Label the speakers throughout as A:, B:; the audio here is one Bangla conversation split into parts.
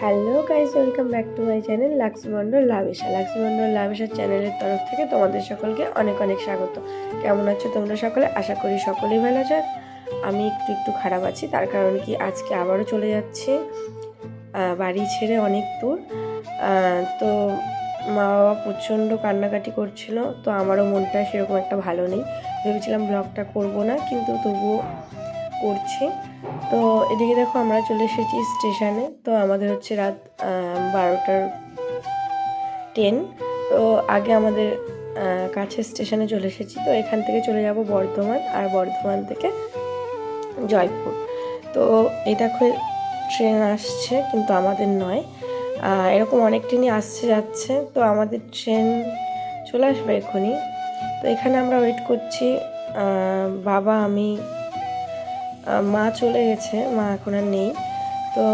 A: Hello guys welcome back to my channel লাক্সমন্ডল লাভিশা। লাক্সমন্ডল লাভিশার চ্যানেলের তরফ থেকে তোমাদের সকলকে অনেক অনেক স্বাগত। কেমন আছো তোমরা সকলে? আশা করি সকলেই ভালো আছো। আমি একটু একটু খারাপ আছি, তার কারণ কি আজকে আবারও চলে যাচ্ছি বাড়ি ছেড়ে অনেক দূর। তো মা বাবা প্রচণ্ড কান্নাকাটি করছিল, তো আমারও মনটা সেরকম একটা ভালো নেই। ভেবেছিলাম ব্লগটা করব না, কিন্তু তবুও করছি। তো এদিকে দেখো আমরা চলে এসেছি স্টেশনে। তো আমাদের হচ্ছে রাত বারোটার ট্রেন তো আগে আমাদের কাছে স্টেশনে চলে এসেছি। তো এখান থেকে চলে যাব বর্ধমান আর বর্ধমান থেকে জয়পুর। তো এই দেখো, ট্রেন আসছে, কিন্তু আমাদের নয়। এরকম অনেক ট্রেনই আসছে, যাচ্ছে। তো আমাদের ট্রেন চলে আসবে এখনই। তো এখানে আমরা ওয়েট করছি বাবা, আমি মা চলে গেছে, মা এখন আর নেই। তো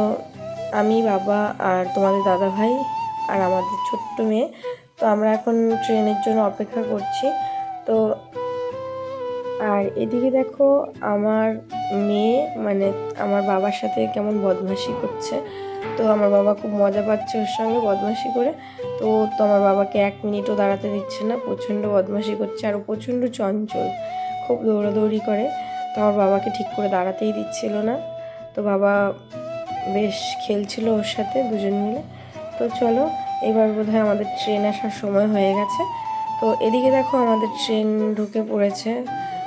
A: আমি, বাবা আর তোমাদের দাদা ভাই আর আমাদের ছোট্ট মেয়ে, তো আমরা এখন ট্রেনের জন্য অপেক্ষা করছি। তো আর এদিকে দেখো, আমার মেয়ে মানে আমার বাবার সাথে কেমন বদমাশি করছে। তো আমার বাবা খুব মজা পাচ্ছে ওর সঙ্গে বদমাশি করে। তো তো আমার বাবাকে এক মিনিটও দাঁড়াতে দিচ্ছে না, প্রচণ্ড বদমাশি করছে আর প্রচণ্ড চঞ্চল, খুব দৌড়াদৌড়ি করে। তো আমার বাবাকে ঠিক করে দাঁড়াতেই দিচ্ছিল না। তো বাবা বেশ খেলছিল ওর সাথে দুজন মিলে। তো চলো, এবার বোধহয় আমাদের ট্রেন আসার সময় হয়ে গেছে। তো এদিকে দেখো আমাদের ট্রেন ঢুকে পড়েছে।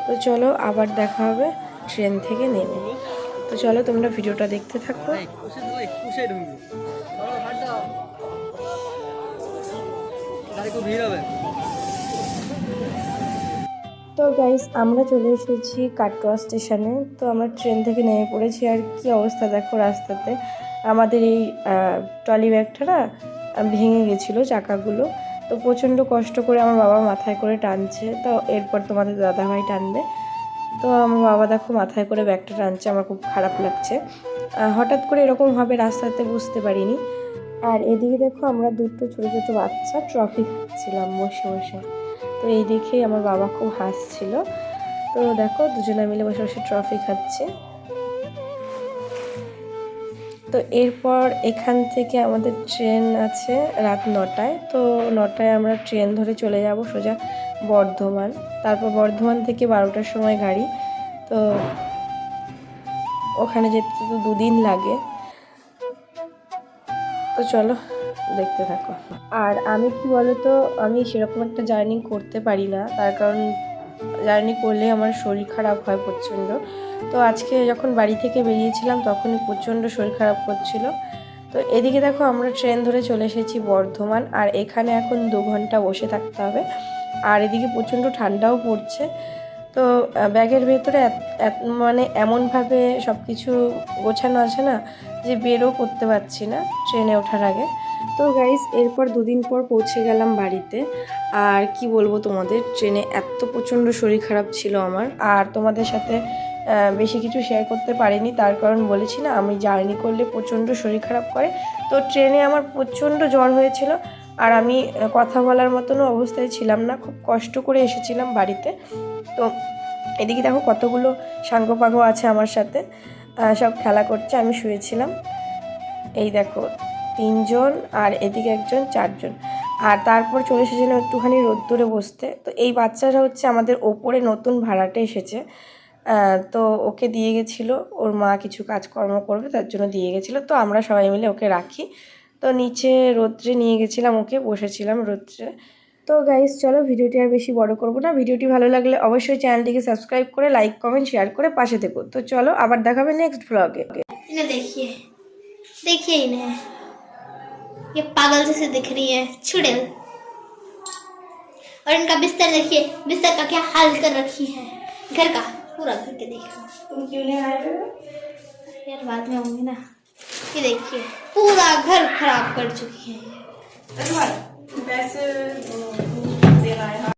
A: তো চলো, আবার দেখা হবে ট্রেন থেকে নেমে। তো চলো, তোমরা ভিডিওটা দেখতে থাকো।
B: ভিড় হবে
A: তো গাইস আমরা চলে এসেছি কাটোয়া স্টেশনে। তো আমরা ট্রেন থেকে নেমে পড়েছি। আর কি অবস্থা দেখো রাস্তাতে? আমাদের এই ট্রলি ব্যাগটা না ভেঙে গেছিল চাকাগুলো। তো প্রচণ্ড কষ্ট করে আমার বাবা মাথায় করে টানছে। তো এরপর তোমাদের দাদাভাই টানবে। তো আমার বাবা দেখো মাথায় করে ব্যাগটা টানছে। আমার খুব খারাপ লাগছে। হঠাৎ করে এরকম হবে রাস্তাতে বুঝতে পারিনি। আর এদিকে দেখো আমরা দুটো ছোটো ছোটো বাচ্চা ট্রফি খাচ্ছিলাম বসে বসে। তো এই দেখেই আমার বাবা খুব হাসছিল। তো দেখো, দুজনে মিলে বসে বসে ট্রফি খাচ্ছে। তো এরপর এখান থেকে আমাদের ট্রেন আছে রাত নটায়। তো নটায় আমরা ট্রেন ধরে চলে যাব সোজা বর্ধমান। তারপর বর্ধমান থেকে বারোটার সময় গাড়ি। তো ওখানে যেতে তো দুদিন লাগে। তো চলো দেখতে থাকো। আর আমি কি বলতো, আমি সেরকম একটা জার্নি করতে পারি না। তার কারণ জার্নি করলে আমার শরীর খারাপ হয় প্রচণ্ড। তো আজকে যখন বাড়ি থেকে বেরিয়েছিলাম, তখনই প্রচণ্ড শরীর খারাপ করছিল। তো এদিকে দেখো, আমরা ট্রেন ধরে চলে এসেছি বর্ধমান। আর এখানে এখন দু ঘণ্টা বসে থাকতে হবে। আর এদিকে প্রচণ্ড ঠান্ডাও পড়ছে। তো ব্যাগের ভেতরে মানে এমনভাবে সব কিছু গোছানো আছে না, যে বেরও করতে পারছি না ট্রেনে ওঠার আগে। তো গাইস এরপর দুদিন পর পৌঁছে গেলাম বাড়িতে। আর কি বলব তোমাদের, ট্রেনে এত প্রচণ্ড শরীর খারাপ ছিল আমার। আর তোমাদের সাথে বেশি কিছু শেয়ার করতে পারিনি। তার কারণ বলেছি না, আমি জার্নি করলে প্রচণ্ড শরীর খারাপ করে। তো ট্রেনে আমার প্রচণ্ড জ্বর হয়েছিল। আর আমি কথা বলার মতনও অবস্থায় ছিলাম না। খুব কষ্ট করে এসেছিলাম বাড়িতে। তো এদিকে দেখো কতগুলো সাঙ্গ পাঙ্গ আছে আমার সাথে। সব খেলা করছে, আমি শুয়েছিলাম। এই দেখো তিনজন আর এদিকে একজন, চারজন। আর তারপর চলে এসেছিল একটুখানি রোদ্দুরে বসতে। তো এই বাচ্চারা হচ্ছে আমাদের ওপরে নতুন ভাড়াটে এসেছে। তো ওকে দিয়ে গেছিল, ওর মা কিছু কাজকর্ম করবে, তার জন্য দিয়ে গেছিল। তো আমরা সবাই মিলে ওকে রাখি। তো নিচে রোদ্রে নিয়ে গেছিলাম ওকে, বসেছিলাম রোদ্রে। তো গাইজ চলো ভিডিওটি আর বেশি বড় করব না। ভিডিওটি ভালো লাগলে অবশ্যই চ্যানেলটিকে সাবস্ক্রাইব করে লাইক কমেন্ট শেয়ার করে পাশে থেকো। তো চলো আবার দেখাবে নেক্সট ব্লগে
C: দেখিয়ে দেখিয়ে ये पागल जैसे दिख रही है। चुड़ैल और इनका बिस्तर देखिए बिस्तर का क्या हाल कर रखी है। घर का पूरा घर के देखो
A: तुम क्यों नहीं आए
C: यार बाद में होंगे ना। ये देखिए पूरा घर खराब कर चुकी है
A: वैसे है।